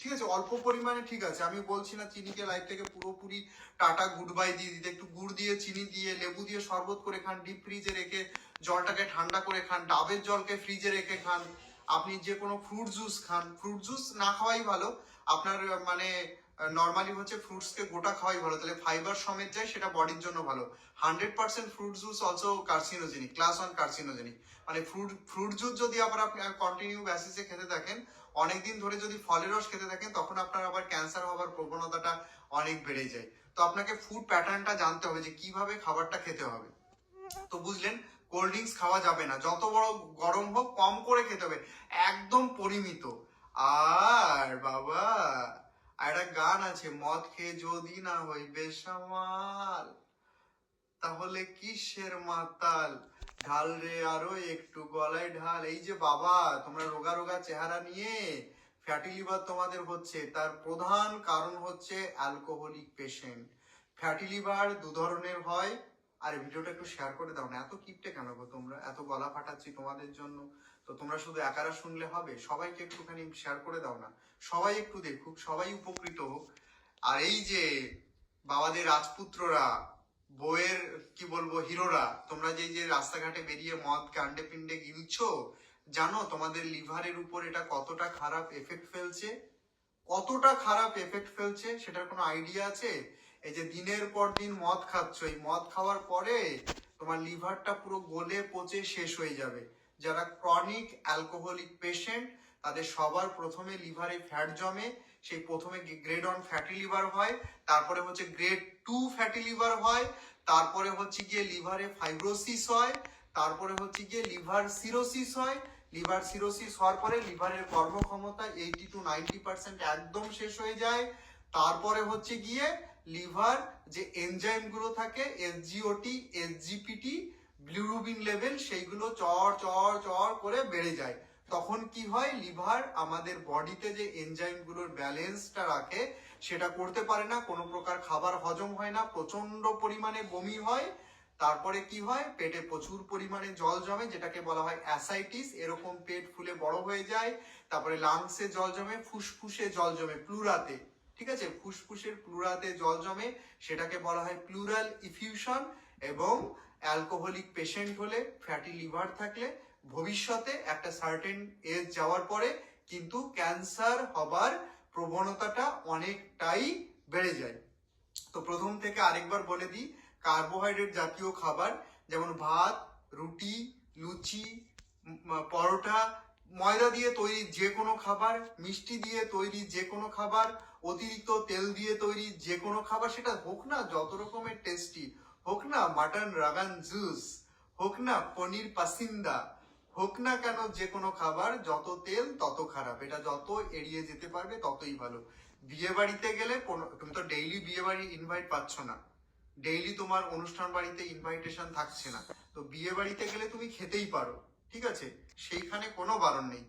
ঠিক আছে, অল্প পরিমাণে ঠিক আছে, আমি বলছি না চিনিকে লাইফ থেকে পুরোপুরি টাটা গুড বাই দিয়ে দিতে। একটু গুড় দিয়ে, চিনি দিয়ে, লেবু দিয়ে শরবত করে খান ডিপ ফ্রিজে রেখে, জলটাকে ঠান্ডা করে খান, ডাবের জলকে ফ্রিজে রেখে খান। আপনি যে কোনো ফ্রুট জুস খান। ফ্রুট জুস না খাওয়াই ভালো। আপনার মানে নর্মালি হচ্ছে ফ্রুটসকে গোটা খাওয়াই ভালো। তাহলে ফাইবার সমেত যায়, সেটা বডির জন্য ভালো। Hundred percent fruit juice also carcinogenic class one carcinogenic মানে ফ্রুট ফ্রুট জুস যদি আবার আপনি কন্টিনিউ বেসিসে খেতে থাকেন, অনেকদিন ধরে যদি ফলের রস খেতে থাকেন, তখন আপনার আবার ক্যান্সার হওয়ার প্রবণতাটা অনেক বেড়ে যায়। তো আপনাকে ফুড প্যাটার্নটা জানতে হবে যে কীভাবে খাবারটা খেতে হবে। তো বুঝলেন কোল্ড ড্রিঙ্কস খাওয়া যাবে না। যত বড় গরম হোক, কম করে খেতে হবে। একদম পরিমিত। আর বাবা! আর একটা গান আছে, মদ খেয়ে যদি না হই বেসামাল। তাহলে কিসের মাতাল? ঢাল রে আরও একটু গলায় ঢাল। এই যে বাবা, তোমরা রোগা রোগা চেহারা নিয়ে ফ্যাটি লিভার তোমাদের হচ্ছে। তার প্রধান কারণ হচ্ছে অ্যালকোহলিক পেশেন্ট ফ্যাটি লিভার দু ধরনের হয়। আর, ভিডিওটা একটু শেয়ার করে দাও না। এত কিপটে কেন গো তোমরা? এত গলা ফাটাচ্ছি তোমাদের জন্য। তো তোমরা শুধু একারা শুনলে হবে? সবাইকে একটুখানি শেয়ার করে দাও না। সবাই একটু দেখুক, সবাই উপকৃত হোক। আর এই যে বাবাদের রাজপুত্ররা বইয়ের কি বলব, হিরোরা, তোমরা যে যে রাস্তাঘাটে বেরিয়ে মদ, কাণ্ডে পিণ্ডে গিলছো, জানো তোমাদের লিভারের উপর এটা কতটা খারাপ এফেক্ট ফেলছে? কতটা খারাপ এফেক্ট ফেলছে? সেটার কোনো আইডিয়া আছে? এই যে দিনের পর দিন মদ খাচ্ছ, এই মদ খাওয়ার পরে তোমার লিভারটা পুরো গলে পচে শেষ হয়ে যাবে। যারা ক্রনিক অ্যালকোহলিক পেশেন্ট তাদের সবার প্রথমে লিভারে ফ্যাট জমে, সেই প্রথমে গ্রেড অন ফ্যাটি লিভার হয়, তারপরে হচ্ছে গ্রেড টু ফ্যাটি লিভার হয়, তারপরে হচ্ছে গিয়ে লিভারে ফাইব্রোসিস হয়, তারপরে হচ্ছে গিয়ে লিভার সিরোসিস হয়। লিভার সিরোসিস হওয়ার পরে লিভারের কর্মক্ষমতা এইটি টু নাইনটি পার্সেন্ট একদম শেষ হয়ে যায়। তারপরে হচ্ছে গিয়ে লিভার, যে এনজাইমগুলো থাকে এসজিওটি এসজিপিটি ব্লিউরুবিন লেভেল, সেইগুলো চর চর চর করে বেড়ে যায়। তখন কি হয়? লিভার আমাদের বডিতে যে এনজাইমগুলোর ব্যালেন্সটা রাখে, সেটা করতে পারে না। কোনো প্রকার খাবার হজম হয় না প্রচণ্ড পরিমাণে বমি হয়। তারপরে কি হয়? পেটে প্রচুর পরিমাণে জল জমে, যেটাকে বলা হয় অ্যাসাইটিস। এরকম পেট ফুলে বড় হয়ে যায়, তারপরে লাংসে জল জমে, ফুসফুসে জল জমে প্লুরাতে ঠিক আছে? ফুসফুসের প্লুরাতে জল জমে সেটাকে বলা হয় প্লুরাল ইফিউশন এবং অ্যালকোহলিক পেশেন্ট হলে ফ্যাটি লিভার থাকলে ভবিষ্যতে একটা সার্টেন এজ যাওয়ার পরে কিন্তু ক্যান্সার হবার প্রবণতাটা অনেকটাই বেড়ে যায়। তো প্রথম থেকে আরেকবার বলে দিই কার্বোহাইড্রেট জাতীয় খাবার যেমন ভাত, রুটি, লুচি পরোটা ময়দা দিয়ে তৈরি যে কোনো খাবার, মিষ্টি দিয়ে তৈরি যে কোনো খাবার, অতিরিক্ত তেল দিয়ে তৈরি যে কোনো খাবার, সেটা হোক না যত রকমের টেস্টি হোক না মাটন রাগান জুস হোক না পনির, পাসিন্দা, হোক না কেন যে কোনো খাবার, যত তেল তত খারাপ। এটা যত এড়িয়ে যেতে পারবে ততই ভালো। বিয়ে বাড়িতে গেলে তুমি তো ডেইলি বিয়ে বাড়ি ইনভাইট পাচ্ছ না। ডেইলি তোমার অনুষ্ঠান বাড়িতে ইনভাইটেশন থাকছে না। তো বিয়ে বাড়িতে গেলে তুমি খেতেই পারো। ঠিক আছে? সেইখানে কোনো বারণ নেই।